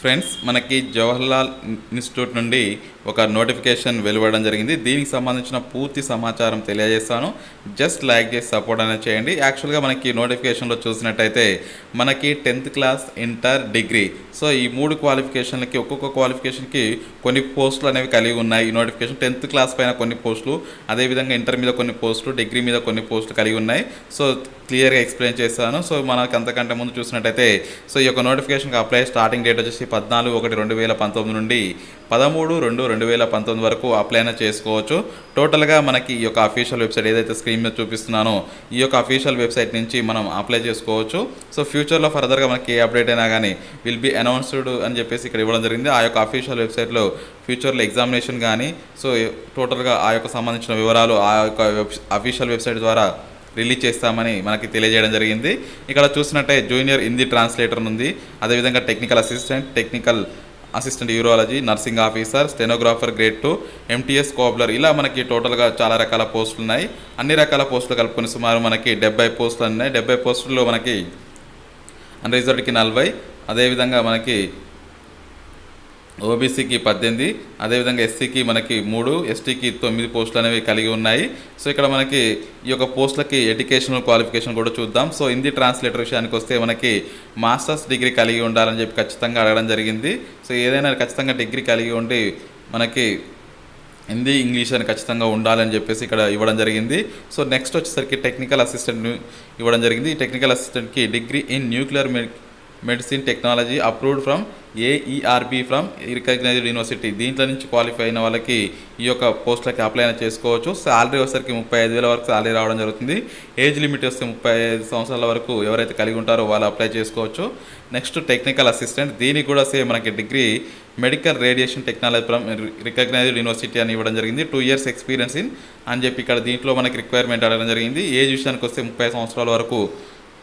Friends మనకి Jawaharlal institute నుండి ఒక నోటిఫికేషన్ వెలువడడం జరిగింది. దీనికి సంబంధించిన పూర్తి సమాచారం తెలియజేస్తాను. జస్ట్ లైక్ చేసి సపోర్ట్ అనేది చేయండి. యాక్చువల్గా మనకి నోటిఫికేషన్లో చూసినట్టయితే మనకి tenth class inter degree. So ఈ మూడు క్వాలిఫికేషన్లకి ఒక్కొక్క క్వాలిఫికేషన్కి కొన్ని పోస్టులు అనేవి కలిగి ఉన్నాయి ఈ నోటిఫికేషన్. టెన్త్ క్లాస్ పైన కొన్ని పోస్టులు అదేవిధంగా ఇంటర్ మీద కొన్ని పోస్టులు డిగ్రీ మీద కొన్ని పోస్టులు కలిగి ఉన్నాయి. సో క్లియర్గా ఎక్స్ప్లెయిన్ చేస్తాను. సో మనకి అంతకంటే ముందు చూసినట్టయితే సో ఈ యొక్క నోటిఫికేషన్కి అప్లై స్టార్టింగ్ డేట్ వచ్చేసి పద్నాలుగు ఒకటి రెండు వేల పంతొమ్మిది నుండి పదమూడు రెండు రెండు వేల పంతొమ్మిది వరకు అప్లై చేసుకోవచ్చు. టోటల్గా మనకి ఈ యొక్క అఫీషియల్ వెబ్సైట్ ఏదైతే స్క్రీన్ మీద చూపిస్తున్నానో ఈ యొక్క అఫీషియల్ వెబ్సైట్ నుంచి మనం అప్లై చేసుకోవచ్చు. సో ఫ్యూచర్లో ఫర్దర్గా మనకి ఏ అప్డేట్ అయినా కానీ విల్ బి అనౌన్స్డ్ అని చెప్పేసి ఇక్కడ ఇవ్వడం జరిగింది. ఆ యొక్క అఫీషియల్ వెబ్సైట్లో ఫ్యూచర్లో ఎగ్జామినేషన్ కానీ సో టోటల్గా ఆ యొక్క సంబంధించిన వివరాలు ఆ యొక్క వెబ్ అఫీషియల్ వెబ్సైట్ ద్వారా రిలీజ్ చేస్తామని మనకి తెలియజేయడం జరిగింది. ఇక్కడ చూసినట్టే జూనియర్ హిందీ ట్రాన్స్లేటర్ ఉంది. అదేవిధంగా technical assistant technical assistant urology nursing officer stenographer grade two MTS cobbler ఇలా మనకి టోటల్గా చాలా రకాల పోస్టులు ఉన్నాయి. అన్ని రకాల పోస్టులు కలుపుకొని సుమారు మనకి డెబ్బై పోస్టులు ఉన్నాయి. డెబ్బై పోస్టుల్లో మనకి అన్రిజర్వ్డ్కి నలభై. అదేవిధంగా మనకి ఓబీసీకి పద్దెనిమిది అదేవిధంగా ఎస్సీకి మనకి మూడు ఎస్టీకి తొమ్మిది పోస్టులు అనేవి కలిగి ఉన్నాయి. సో ఇక్కడ మనకి ఈ యొక్క పోస్టులకి ఎడ్యుకేషనల్ క్వాలిఫికేషన్ కూడా చూద్దాం. సో హిందీ ట్రాన్స్లేటర్ విషయానికి వస్తే మనకి మాస్టర్స్ డిగ్రీ కలిగి ఉండాలని చెప్పి ఖచ్చితంగా అడగడం జరిగింది. సో ఏదైనా ఖచ్చితంగా డిగ్రీ కలిగి ఉండి మనకి హిందీ ఇంగ్లీష్ అని ఖచ్చితంగా ఉండాలని చెప్పేసి ఇక్కడ ఇవ్వడం జరిగింది. సో నెక్స్ట్ వచ్చేసరికి టెక్నికల్ అసిస్టెంట్ ఇవ్వడం జరిగింది. ఈ technical అసిస్టెంట్కి degree in nuclear medicine technology approved from AERB from recognized university. దీంట్లో నుంచి క్వాలిఫై అయిన వాళ్ళకి ఈ యొక్క పోస్టులకి అప్లై అయినా చేసుకోవచ్చు. శాలరీ వచ్చేసరికి ముప్పై ఐదు వేల వరకు శాలరీ రావడం జరుగుతుంది. ఏజ్ లిమిట్ వస్తే ముప్పై ఐదు సంవత్సరాల వరకు ఎవరైతే కలిగి ఉంటారో వాళ్ళు అప్లై చేసుకోవచ్చు. Next technical assistant. దీనికి కూడా సేమ్ మనకి degree medical radiation technology from recognized university అని ఇవ్వడం జరిగింది. టూ ఇయర్స్ ఎక్స్పీరియన్స్ ఇన్ అని చెప్పి ఇక్కడ దీంట్లో మనకి రిక్వైర్మెంట్ అడగడం జరిగింది. ఏజ్ విషయానికి వస్తే ముప్పై సంవత్సరాల వరకు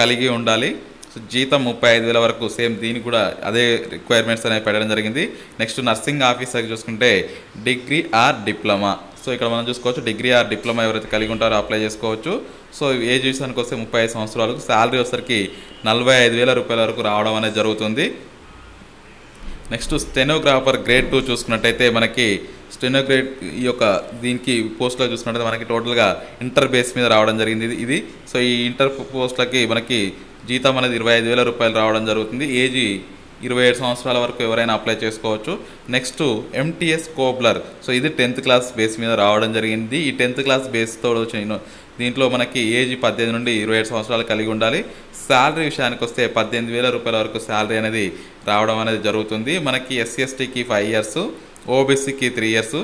కలిగి ఉండాలి. సో జీతం ముప్పై ఐదు వేల వరకు సేమ్ దీనికి కూడా అదే రిక్వైర్మెంట్స్ అనేవి పెట్టడం జరిగింది. నెక్స్ట్ నర్సింగ్ ఆఫీసర్ చూసుకుంటే డిగ్రీ ఆర్ డిప్లొమా. సో ఇక్కడ మనం చూసుకోవచ్చు డిగ్రీ ఆర్ డిప్లొమా ఎవరైతే కలిగి ఉంటారో అప్లై చేసుకోవచ్చు. సో ఏజ్ విషయానికి వస్తే ముప్పై ఐదు సంవత్సరాలకు శాలరీ వచ్చరికి నలభై ఐదు వేల రూపాయల వరకు రావడం అనేది జరుగుతుంది. నెక్స్ట్ స్టెనోగ్రాఫర్ గ్రేడ్ టూ చూసుకున్నట్టయితే మనకి స్టెనోగ్రేడ్ ఈ యొక్క దీనికి పోస్ట్లో చూసుకున్నట్టయితే మనకి టోటల్గా ఇంటర్ బేస్ మీద రావడం జరిగింది ఇది. ఇది సో ఈ ఇంటర్ పోస్ట్లకి మనకి జీతం అనేది ఇరవై ఐదు వేల రూపాయలు రావడం జరుగుతుంది. ఏజీ ఇరవై ఏడు సంవత్సరాల వరకు ఎవరైనా అప్లై చేసుకోవచ్చు. నెక్స్ట్ ఎంటీఎస్ కోబ్లర్ సో ఇది టెన్త్ క్లాస్ బేస్ మీద రావడం జరిగింది. ఈ టెన్త్ క్లాస్ బేస్తో వచ్చిన దీంట్లో మనకి ఏజ్ పద్దెనిమిది నుండి ఇరవై ఏడు సంవత్సరాలు కలిగి ఉండాలి. శాలరీ విషయానికి వస్తే పద్దెనిమిది వేల రూపాయల వరకు శాలరీ అనేది రావడం అనేది జరుగుతుంది. మనకి ఎస్సీ ఎస్టీకి ఫైవ్ ఇయర్స్ ఓబీసీకి త్రీ ఇయర్స్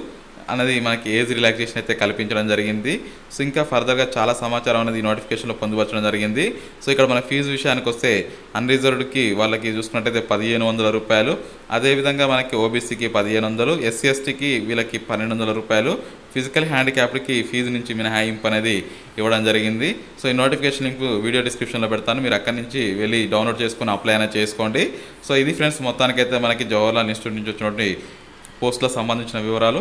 అనేది మనకి ఏజ్ రిలాక్సేషన్ అయితే కల్పించడం జరిగింది. సో ఇంకా ఫర్దర్గా చాలా సమాచారం అనేది నోటిఫికేషన్లో పొందుపరచడం జరిగింది. సో ఇక్కడ మన ఫీజు విషయానికి వస్తే అన్రిజర్వ్డ్కి వాళ్ళకి చూసుకున్నట్టయితే పదిహేను వందల రూపాయలు. అదేవిధంగా మనకి ఓబీసీకి పదిహేను వందలు ఎస్సీ ఎస్టీకి వీళ్ళకి పన్నెండు వందల రూపాయలు. ఫిజికల్ హ్యాండిక్యాప్డ్కి ఫీజు నుంచి మినహాయింపు అనేది ఇవ్వడం జరిగింది. సో ఈ నోటిఫికేషన్ లింక్ వీడియో డిస్క్రిప్షన్లో పెడతాను. మీరు అక్కడి నుంచి వెళ్ళి డౌన్లోడ్ చేసుకుని అప్లై అయినా చేసుకోండి. సో ఇది ఫ్రెండ్స్ మొత్తానికైతే మనకి జవహర్లాల్ ఇన్స్టిట్యూట్ నుంచి వచ్చినటువంటి పోస్టులకు సంబంధించిన వివరాలు.